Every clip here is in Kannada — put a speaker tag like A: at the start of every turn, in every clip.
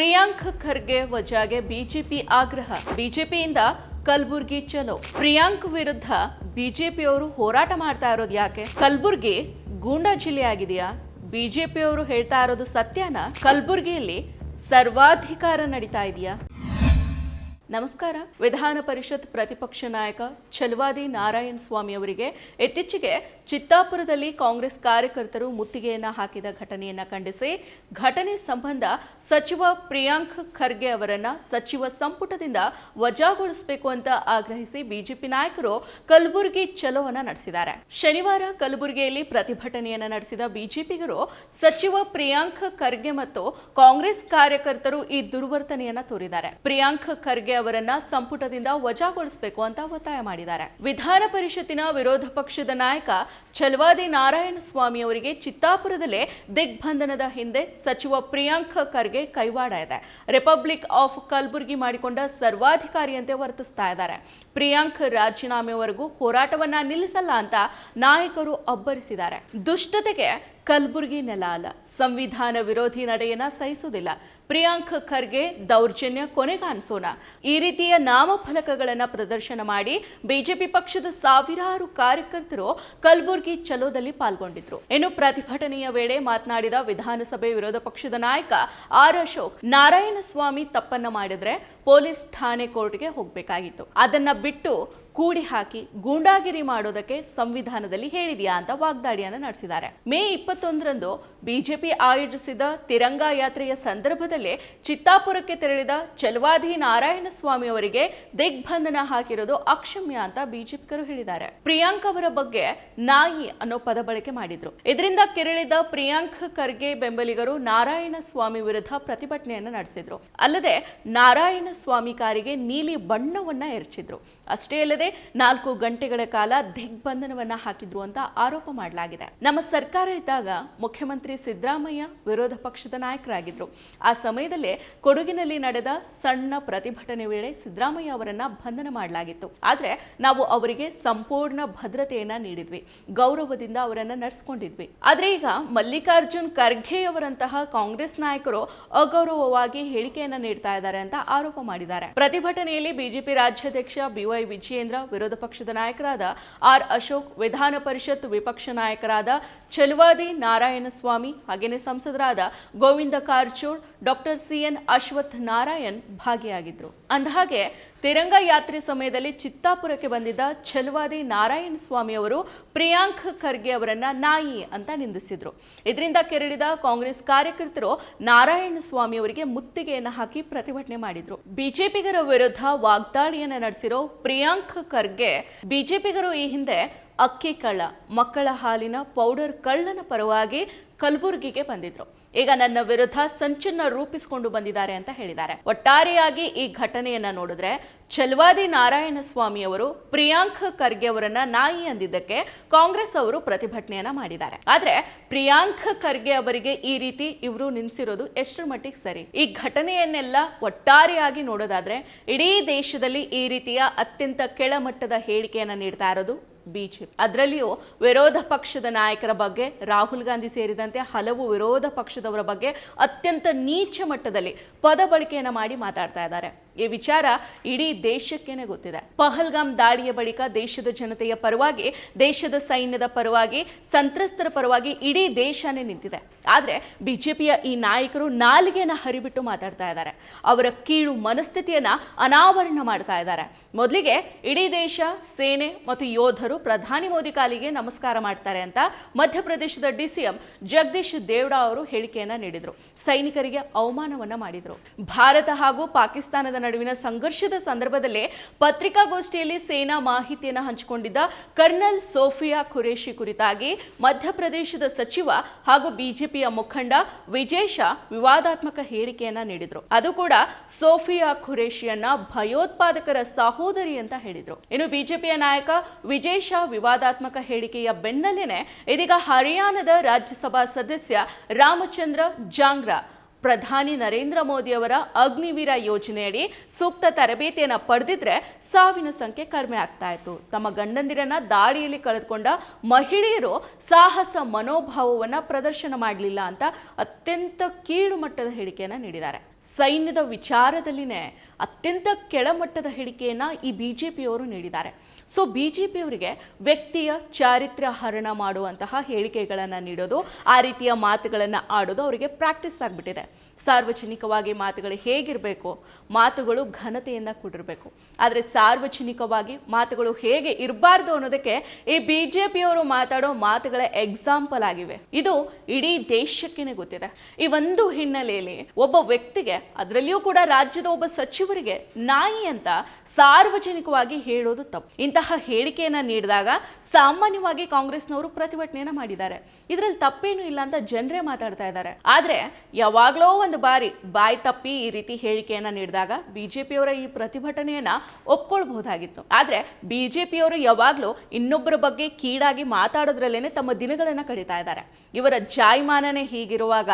A: ಪ್ರಿಯಾಂಕ್ ಖರ್ಗೆ ವಜಾಗೆ ಬಿಜೆಪಿ ಆಗ್ರಹ. ಬಿಜೆಪಿಯಿಂದ ಕಲಬುರ್ಗಿ ಚಲೋ. ಪ್ರಿಯಾಂಕ್ ವಿರುದ್ಧ ಬಿಜೆಪಿಯವರು ಹೋರಾಟ ಮಾಡ್ತಾ ಇರೋದು ಯಾಕೆ? ಕಲಬುರ್ಗಿ ಗೂಂಡಾ ಜಿಲ್ಲೆ ಆಗಿದೆಯಾ ಬಿಜೆಪಿಯವರು ಹೇಳ್ತಾ ಇರೋದು ಸತ್ಯನ? ಕಲಬುರ್ಗಿಯಲ್ಲಿ ಸರ್ವಾಧಿಕಾರ ನಡೀತಾ ಇದೆಯಾ? ನಮಸ್ಕಾರ. ವಿಧಾನ ಪರಿಷತ್ ಪ್ರತಿಪಕ್ಷ ನಾಯಕ ಛಲವಾದಿ ನಾರಾಯಣ ಸ್ವಾಮಿ ಅವರಿಗೆ ಇತ್ತೀಚೆಗೆ ಚಿತ್ತಾಪುರದಲ್ಲಿ ಕಾಂಗ್ರೆಸ್ ಕಾರ್ಯಕರ್ತರು ಮುತ್ತಿಗೆಯನ್ನ ಹಾಕಿದ ಘಟನೆಯನ್ನ ಖಂಡಿಸಿ ಘಟನೆ ಸಂಬಂಧ ಸಚಿವ ಪ್ರಿಯಾಂಕ್ ಖರ್ಗೆ ಅವರನ್ನ ಸಚಿವ ಸಂಪುಟದಿಂದ ವಜಾಗೊಳಿಸಬೇಕು ಅಂತ ಆಗ್ರಹಿಸಿ ಬಿಜೆಪಿ ನಾಯಕರು ಕಲಬುರಗಿ ಚಲೋವನ್ನ ನಡೆಸಿದ್ದಾರೆ. ಶನಿವಾರ ಕಲಬುರಗಿಯಲ್ಲಿ ಪ್ರತಿಭಟನೆಯನ್ನ ನಡೆಸಿದ ಬಿಜೆಪಿಗರು ಸಚಿವ ಪ್ರಿಯಾಂಕ್ ಖರ್ಗೆ ಮತ್ತು ಕಾಂಗ್ರೆಸ್ ಕಾರ್ಯಕರ್ತರು ಈ ದುರ್ವರ್ತನೆಯನ್ನ ತೋರಿದ್ದಾರೆ. ಪ್ರಿಯಾಂಕ್ ಖರ್ಗೆ ಅವರನ್ನ ಸಂಪುಟದಿಂದ ವಜಾಗೊಳಿಸಬೇಕು ಅಂತ ಒತ್ತಾಯ ಮಾಡಿದ್ದಾರೆ. ವಿಧಾನ ಪರಿಷತ್ತಿನ ವಿರೋಧ ಪಕ್ಷದ ನಾಯಕ ಛಲ್ವಾದಿ ನಾರಾಯಣ ಸ್ವಾಮಿ ಅವರಿಗೆ ಚಿತ್ತಾಪುರದಲ್ಲೇ ದಿಗ್ಬಂಧನದ ಹಿಂದೆ ಸಚಿವ ಪ್ರಿಯಾಂಕ್ ಖರ್ಗೆ ಕೈವಾಡ ಇದೆ. ರಿಪಬ್ಲಿಕ್ ಆಫ್ ಕಲಬುರಗಿ ಮಾಡಿಕೊಂಡ ಸರ್ವಾಧಿಕಾರಿಯಂತೆ ವರ್ತಿಸ್ತಾ ಇದ್ದಾರೆ. ಪ್ರಿಯಾಂಕ್ ರಾಜೀನಾಮೆವರೆಗೂ ಹೋರಾಟವನ್ನ ನಿಲ್ಲಿಸಲ್ಲ ಅಂತ ನಾಯಕರು ಅಬ್ಬರಿಸಿದ್ದಾರೆ. ದುಷ್ಟತೆಗೆ ಕಲಬುರಗಿ ನೆಲ ಅಲ್ಲ. ಸಂವಿಧಾನ ವಿರೋಧಿ ನಡೆಯನ್ನ ಸಹಿಸುವುದಿಲ್ಲ. ಪ್ರಿಯಾಂಕ್ ಖರ್ಗೆ ದೌರ್ಜನ್ಯ ಕೊನೆಗಾಣಿಸೋಣ ಈ ರೀತಿಯ ನಾಮಫಲಕಗಳನ್ನ ಪ್ರದರ್ಶನ ಮಾಡಿ ಬಿಜೆಪಿ ಪಕ್ಷದ ಸಾವಿರಾರು ಕಾರ್ಯಕರ್ತರು ಕಲಬುರಗಿ ಚಲೋದಲ್ಲಿ ಪಾಲ್ಗೊಂಡಿದ್ರು. ಇನ್ನು ಪ್ರತಿಭಟನೆಯ ವೇಳೆ ಮಾತನಾಡಿದ ವಿಧಾನಸಭೆ ವಿರೋಧ ಪಕ್ಷದ ನಾಯಕ ಆರ್ ಅಶೋಕ್, ನಾರಾಯಣಸ್ವಾಮಿ ತಪ್ಪನ್ನ ಮಾಡಿದ್ರೆ ಪೊಲೀಸ್ ಠಾಣೆ ಕೋರ್ಟ್ಗೆ ಹೋಗಬೇಕಾಗಿತ್ತು. ಅದನ್ನ ಬಿಟ್ಟು ಕೂಡಿ ಹಾಕಿ ಗೂಂಡಾಗಿರಿ ಮಾಡೋದಕ್ಕೆ ಸಂವಿಧಾನದಲ್ಲಿ ಹೇಳಿದೆಯಾ ಅಂತ ವಾಗ್ದಾಳಿಯನ್ನು ನಡೆಸಿದ್ದಾರೆ. ಮೇ ಇಪ್ಪತ್ತೊಂದರಂದು ಬಿಜೆಪಿ ಆಯೋಜಿಸಿದ ತಿರಂಗಾ ಯಾತ್ರೆಯ ಸಂದರ್ಭದಲ್ಲೇ ಚಿತ್ತಾಪುರಕ್ಕೆ ತೆರಳಿದ ಚಲವಾದಿ ನಾರಾಯಣಸ್ವಾಮಿ ಅವರಿಗೆ ದಿಗ್ಬಂಧನ ಹಾಕಿರೋದು ಅಕ್ಷಮ್ಯ ಅಂತ ಬಿಜೆಪಿಗರು ಹೇಳಿದ್ದಾರೆ. ಪ್ರಿಯಾಂಕ್ ಅವರ ಬಗ್ಗೆ ನಾಯಿ ಅನ್ನೋ ಪದ ಬಳಕೆ ಮಾಡಿದ್ರು. ಇದರಿಂದ ಕೆರಳಿದ ಪ್ರಿಯಾಂಕ್ ಖರ್ಗೆ ಬೆಂಬಲಿಗರು ನಾರಾಯಣ ಸ್ವಾಮಿ ವಿರುದ್ಧ ಪ್ರತಿಭಟನೆಯನ್ನ ನಡೆಸಿದ್ರು. ಅಲ್ಲದೆ ನಾರಾಯಣ ಸ್ವಾಮಿ ಕಾರಿಗೆ ನೀಲಿ ಬಣ್ಣವನ್ನ ಎರಚಿದ್ರು. ಅಷ್ಟೇ ಅಲ್ಲದೆ ನಾಲ್ಕು ಗಂಟೆಗಳ ಕಾಲ ದಿಗ್ಬಂಧನವನ್ನ ಹಾಕಿದ್ರು ಅಂತ ಆರೋಪ ಮಾಡಲಾಗಿದೆ. ನಮ್ಮ ಸರ್ಕಾರ ಇದ್ದಾಗ ಮುಖ್ಯಮಂತ್ರಿ ಸಿದ್ದರಾಮಯ್ಯ ವಿರೋಧ ಪಕ್ಷದ ನಾಯಕರಾಗಿದ್ರು. ಆ ಸಮಯದಲ್ಲೇ ಕೊಡಗಿನಲ್ಲಿ ನಡೆದ ಸಣ್ಣ ಪ್ರತಿಭಟನೆ ವೇಳೆ ಸಿದ್ದರಾಮಯ್ಯ ಅವರನ್ನ ಬಂಧನ ಮಾಡಲಾಗಿತ್ತು. ಆದ್ರೆ ನಾವು ಅವರಿಗೆ ಸಂಪೂರ್ಣ ಭದ್ರತೆಯನ್ನ ನೀಡಿದ್ವಿ. ಗೌರವದಿಂದ ಅವರನ್ನ ನಡೆಸ್ಕೊಂಡಿದ್ವಿ. ಆದ್ರೆ ಈಗ ಮಲ್ಲಿಕಾರ್ಜುನ್ ಖರ್ಗೆ ಅವರಂತಹ ಕಾಂಗ್ರೆಸ್ ನಾಯಕರು ಅಗೌರವವಾಗಿ ಹೇಳಿಕೆಯನ್ನ ನೀಡ್ತಾ ಇದ್ದಾರೆ ಅಂತ ಆರೋಪ ಮಾಡಿದ್ದಾರೆ. ಪ್ರತಿಭಟನೆಯಲ್ಲಿ ಬಿಜೆಪಿ ರಾಜ್ಯಾಧ್ಯಕ್ಷ ಬಿವೈ ವಿಜಯೇಂದ್ರ ವಿರೋಧ ಪಕ್ಷದ ನಾಯಕರಾದ ಆರ್ ಅಶೋಕ್, ವಿಧಾನ ಪರಿಷತ್ ವಿಪಕ್ಷ ನಾಯಕರಾದ ಚಲುವಾದಿ ನಾರಾಯಣಸ್ವಾಮಿ ಹಾಗೆಯೇ ಸಂಸದರಾದ Govind Karjol doctor C N Ashwath Narayan ಭಾಗಿಯಾಗಿದ್ದರು ಅಂದಹಾಗೆ, ತಿರಂಗ ಯಾತ್ರೆ ಸಮಯದಲ್ಲಿ ಚಿತ್ತಾಪುರಕ್ಕೆ ಬಂದಿದ್ದ ಛಲವಾದಿ ನಾರಾಯಣ ಸ್ವಾಮಿ ಅವರು ಪ್ರಿಯಾಂಕ್ ಖರ್ಗೆ ಅವರನ್ನು ನಾಯಿ ಅಂತ ನಿಂದಿಸಿದರು. ಇದರಿಂದ ಕೆರಳಿದ ಕಾಂಗ್ರೆಸ್ ಕಾರ್ಯಕರ್ತರು ನಾರಾಯಣ ಸ್ವಾಮಿ ಅವರಿಗೆ ಮುತ್ತಿಗೆಯನ್ನು ಹಾಕಿ ಪ್ರತಿಭಟನೆ ಮಾಡಿದ್ರು. ಬಿಜೆಪಿಗರ ವಿರುದ್ಧ ವಾಗ್ದಾಳಿಯನ್ನು ನಡೆಸಿರೋ ಪ್ರಿಯಾಂಕ್ ಖರ್ಗೆ, ಬಿಜೆಪಿಗರು ಈ ಹಿಂದೆ ಅಕ್ಕಿ ಕಳ್ಳ, ಮಕ್ಕಳ ಹಾಲಿನ ಪೌಡರ್ ಕಳ್ಳನ ಪರವಾಗಿ ಕಲಬುರಗಿಗೆ ಬಂದಿದ್ರು. ಈಗ ನನ್ನ ವಿರುದ್ಧ ಸಂಚನ್ನ ರೂಪಿಸಿಕೊಂಡು ಬಂದಿದ್ದಾರೆ ಅಂತ ಹೇಳಿದ್ದಾರೆ. ಒಟ್ಟಾರೆಯಾಗಿ ಈ ಘಟನೆಯನ್ನ ನೋಡಿದ್ರೆ ಛಲ್ವಾದಿ ನಾರಾಯಣ ಸ್ವಾಮಿ ಅವರು, ಪ್ರಿಯಾಂಕ್ ಖರ್ಗೆ ಅವರನ್ನ ನಾಯಿ ಅಂದಿದ್ದಕ್ಕೆ ಕಾಂಗ್ರೆಸ್ ಅವರು ಪ್ರತಿಭಟನೆಯನ್ನ ಮಾಡಿದ್ದಾರೆ. ಆದ್ರೆ ಪ್ರಿಯಾಂಕ್ ಖರ್ಗೆ ಅವರಿಗೆ ಈ ರೀತಿ ಇವರು ನಿನ್ಸಿರೋದು ಎಷ್ಟರ ಮಟ್ಟಿಗೆ ಸರಿ? ಈ ಘಟನೆಯನ್ನೆಲ್ಲ ಒಟ್ಟಾರೆಯಾಗಿ ನೋಡೋದಾದ್ರೆ ಇಡೀ ದೇಶದಲ್ಲಿ ಈ ರೀತಿಯ ಅತ್ಯಂತ ಕೆಳಮಟ್ಟದ ಹೇಳಿಕೆಯನ್ನ ನೀಡ್ತಾ ಇರೋದು ಬಿಜೆಪಿ ಅದರಲ್ಲಿಯೂ ವಿರೋಧ ಪಕ್ಷದ ನಾಯಕರ ಬಗ್ಗೆ ರಾಹುಲ್ ಗಾಂಧಿ ಸೇರಿದಂತೆ ಹಲವು ವಿರೋಧ ಪಕ್ಷದವರ ಬಗ್ಗೆ ಅತ್ಯಂತ ನೀಚ ಮಟ್ಟದಲ್ಲಿ ಪದ ಬಳಕೆಯನ್ನು ಮಾಡಿ ಮಾತಾಡ್ತಾ ಇದ್ದಾರೆ. ಈ ವಿಚಾರ ಇಡೀ ದೇಶಕ್ಕೇನೆ ಗೊತ್ತಿದೆ. ಪಹಲ್ಗಾಮ್ ದಾಳಿಯ ಬಳಿಕ ದೇಶದ ಜನತೆಯ ಪರವಾಗಿ, ದೇಶದ ಸೈನ್ಯದ ಪರವಾಗಿ, ಸಂತ್ರಸ್ತರ ಪರವಾಗಿ ಇಡೀ ದೇಶನೇ ನಿಂತಿದೆ. ಆದರೆ ಬಿಜೆಪಿಯ ಈ ನಾಯಕರು ನಾಲಿಗೆಯನ್ನು ಹರಿಬಿಟ್ಟು ಮಾತಾಡ್ತಾ ಇದ್ದಾರೆ. ಅವರ ಕೀಳು ಮನಸ್ಥಿತಿಯನ್ನ ಅನಾವರಣ ಮಾಡ್ತಾ ಇದ್ದಾರೆ. ಮೊದಲಿಗೆ ಇಡೀ ದೇಶ, ಸೇನೆ ಮತ್ತು ಯೋಧರು ಪ್ರಧಾನಿ ಮೋದಿ ಕಾಲಿಗೆ ನಮಸ್ಕಾರ ಮಾಡ್ತಾರೆ ಅಂತ ಮಧ್ಯಪ್ರದೇಶದ ಡಿಸಿಎಂ ಜಗದೀಶ್ ದೇವ್ಡಾ ಅವರು ಹೇಳಿಕೆಯನ್ನ ನೀಡಿದರು. ಸೈನಿಕರಿಗೆ ಅವಮಾನವನ್ನ ಮಾಡಿದರು. ಭಾರತ ಹಾಗೂ ಪಾಕಿಸ್ತಾನದ ನಡುವಿನ ಸಂಘರ್ಷದ ಸಂದರ್ಭದಲ್ಲೇ ಪತ್ರಿಕಾಗೋಷ್ಠಿಯಲ್ಲಿ ಸೇನಾ ಮಾಹಿತಿಯನ್ನು ಹಂಚಿಕೊಂಡಿದ್ದ ಕರ್ನಲ್ ಸೋಫಿಯಾ ಖುರೇಶಿ ಕುರಿತಾಗಿ ಮಧ್ಯಪ್ರದೇಶದ ಸಚಿವ ಹಾಗೂ ಬಿಜೆಪಿಯ ಮುಖಂಡ ವಿಜಯ್ ಶಾ ವಿವಾದಾತ್ಮಕ ಹೇಳಿಕೆಯನ್ನ ನೀಡಿದ್ರು. ಅದು ಕೂಡ ಸೋಫಿಯಾ ಖುರೇಶಿಯನ್ನ ಭಯೋತ್ಪಾದಕರ ಸಹೋದರಿ ಅಂತ ಹೇಳಿದ್ರು. ಇನ್ನು ಬಿಜೆಪಿಯ ನಾಯಕ ವಿಜಯ್ ಶಾ ವಿವಾದಾತ್ಮಕ ಹೇಳಿಕೆಯ ಬೆನ್ನಲ್ಲೇನೆ ಇದೀಗ ಹರಿಯಾಣದ ರಾಜ್ಯಸಭಾ ಸದಸ್ಯ ರಾಮಚಂದ್ರ ಜಾಂಗ್ರಾ ಪ್ರಧಾನಿ ನರೇಂದ್ರ ಮೋದಿ ಅವರ ಅಗ್ನಿವೀರ ಯೋಜನೆಯಡಿ ಸೂಕ್ತ ತರಬೇತಿಯನ್ನು ಪಡೆದಿದ್ರೆ ಸಾವಿನ ಸಂಖ್ಯೆ ಕಡಿಮೆ ಆಗ್ತಾ ಇತ್ತು. ತಮ್ಮ ಗಂಡಂದಿರನ್ನ ದಾಳಿಯಲ್ಲಿ ಕಳೆದುಕೊಂಡ ಮಹಿಳೆಯರು ಸಾಹಸ ಮನೋಭಾವವನ್ನು ಪ್ರದರ್ಶನ ಮಾಡಲಿಲ್ಲ ಅಂತ ಅತ್ಯಂತ ಕೀಳು ಮಟ್ಟದ ಹೇಳಿಕೆಯನ್ನು ನೀಡಿದ್ದಾರೆ. ಸೈನ್ಯದ ವಿಚಾರದಲ್ಲಿನೇ ಅತ್ಯಂತ ಕೆಳಮಟ್ಟದ ಹೇಳಿಕೆಯನ್ನು ಈ ಬಿಜೆಪಿಯವರು ನೀಡಿದ್ದಾರೆ. ಸೊ ಬಿಜೆಪಿಯವರಿಗೆ ವ್ಯಕ್ತಿಯ ಚಾರಿತ್ರ್ಯ ಹರಣ ಮಾಡುವಂತಹ ಹೇಳಿಕೆಗಳನ್ನು ನೀಡೋದು, ಆ ರೀತಿಯ ಮಾತುಗಳನ್ನು ಆಡೋದು ಅವರಿಗೆ ಪ್ರಾಕ್ಟೀಸ್ ಆಗಿಬಿಟ್ಟಿದೆ. ಸಾರ್ವಜನಿಕವಾಗಿ ಮಾತುಗಳು ಹೇಗಿರಬೇಕು, ಮಾತುಗಳು ಘನತೆಯಿಂದ ಕೂಡಿರಬೇಕು ಆದರೆ ಸಾರ್ವಜನಿಕವಾಗಿ ಮಾತುಗಳು ಹೇಗೆ ಇರಬಾರ್ದು ಅನ್ನೋದಕ್ಕೆ ಈ ಬಿಜೆಪಿಯವರು ಮಾತಾಡೋ ಮಾತುಗಳ ಎಕ್ಸಾಂಪಲ್ ಆಗಿವೆ. ಇದು ಇಡೀ ದೇಶಕ್ಕೇನೆ ಗೊತ್ತಿದೆ. ಈ ಒಂದು ಹಿನ್ನೆಲೆಯಲ್ಲಿ ಒಬ್ಬ ವ್ಯಕ್ತಿಗೆ, ಅದರಲ್ಲಿಯೂ ಕೂಡ ರಾಜ್ಯದ ಒಬ್ಬ ಸಚಿವರಿಗೆ ನಾಯಿ ಅಂತ ಸಾರ್ವಜನಿಕವಾಗಿ ಹೇಳೋದು ತಪ್ಪು. ಇಂತಹ ಹೇಳಿಕೆಯನ್ನ ನೀಡಿದಾಗ ಸಾಮಾನ್ಯವಾಗಿ ಕಾಂಗ್ರೆಸ್ನವರು ಪ್ರತಿಭಟನೆಯನ್ನು ಮಾಡಿದ್ದಾರೆ. ಇದರಲ್ಲಿ ತಪ್ಪೇನು ಇಲ್ಲ ಅಂತ ಜನರೇ ಮಾತಾಡ್ತಾ ಇದ್ದಾರೆ. ಆದರೆ ಯಾವಾಗಲೋ ಒಂದು ಬಾರಿ ಬಾಯಿ ತಪ್ಪಿ ಈ ರೀತಿ ಹೇಳಿಕೆಯನ್ನ ನೀಡಿದಾಗ ಬಿಜೆಪಿಯವರ ಈ ಪ್ರತಿಭಟನೆಯನ್ನ ಒಪ್ಕೊಳ್ಬಹುದಾಗಿತ್ತು. ಆದ್ರೆ ಬಿಜೆಪಿಯವರು ಯಾವಾಗಲೂ ಇನ್ನೊಬ್ಬರ ಬಗ್ಗೆ ಕೀಡಾಗಿ ಮಾತಾಡೋದ್ರಲ್ಲೇನೆ ತಮ್ಮ ದಿನಗಳನ್ನ ಕಳೀತಾ ಇದ್ದಾರೆ. ಇವರ ಜಾಯಮಾನನೇ ಹೀಗಿರುವಾಗ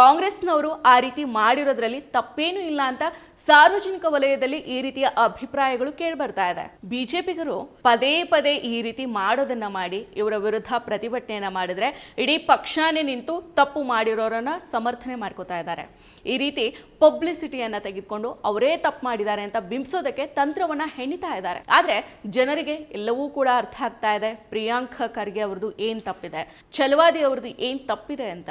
A: ಕಾಂಗ್ರೆಸ್ನವರು ಆ ರೀತಿ ಮಾಡಿರೋದ್ರಲ್ಲಿ ತಪ್ಪೇನೂ ಇಲ್ಲ ಅಂತ ಸಾರ್ವಜನಿಕ ವಲಯದಲ್ಲಿ ಈ ರೀತಿಯ ಅಭಿಪ್ರಾಯಗಳು ಕೇಳ್ಬರ್ತಾ ಇದೆ. ಬಿಜೆಪಿಗರು ಪದೇ ಪದೇ ಈ ರೀತಿ ಮಾಡೋದನ್ನ ಮಾಡಿ, ಇವರ ವಿರುದ್ಧ ಪ್ರತಿಭಟನೆಯನ್ನ ಮಾಡಿದ್ರೆ ಇಡೀ ಪಕ್ಷಾನೇ ನಿಂತು ತಪ್ಪು ಮಾಡಿರೋರನ್ನ ಸಮರ್ಥನೆ ಮಾಡ್ಕೋತಾ ಇದ್ದಾರೆ. ಈ ರೀತಿ ಪಬ್ಲಿಸಿಟಿಯನ್ನ ತೆಗೆದುಕೊಂಡು ಅವರೇ ತಪ್ಪು ಮಾಡಿದ್ದಾರೆ ಅಂತ ಬಿಂಬಿಸೋದಕ್ಕೆ ತಂತ್ರವನ್ನ ಹೆಣಿತಾ ಇದ್ದಾರೆ. ಆದ್ರೆ ಜನರಿಗೆ ಎಲ್ಲವೂ ಕೂಡ ಅರ್ಥ ಆಗ್ತಾ ಇದೆ, ಪ್ರಿಯಾಂಕ ಖರ್ಗೆ ಅವ್ರದ್ದು ಏನ್ ತಪ್ಪಿದೆ, ಛಲವಾದಿ ಅವ್ರದ್ದು ಏನ್ ತಪ್ಪಿದೆ ಅಂತ.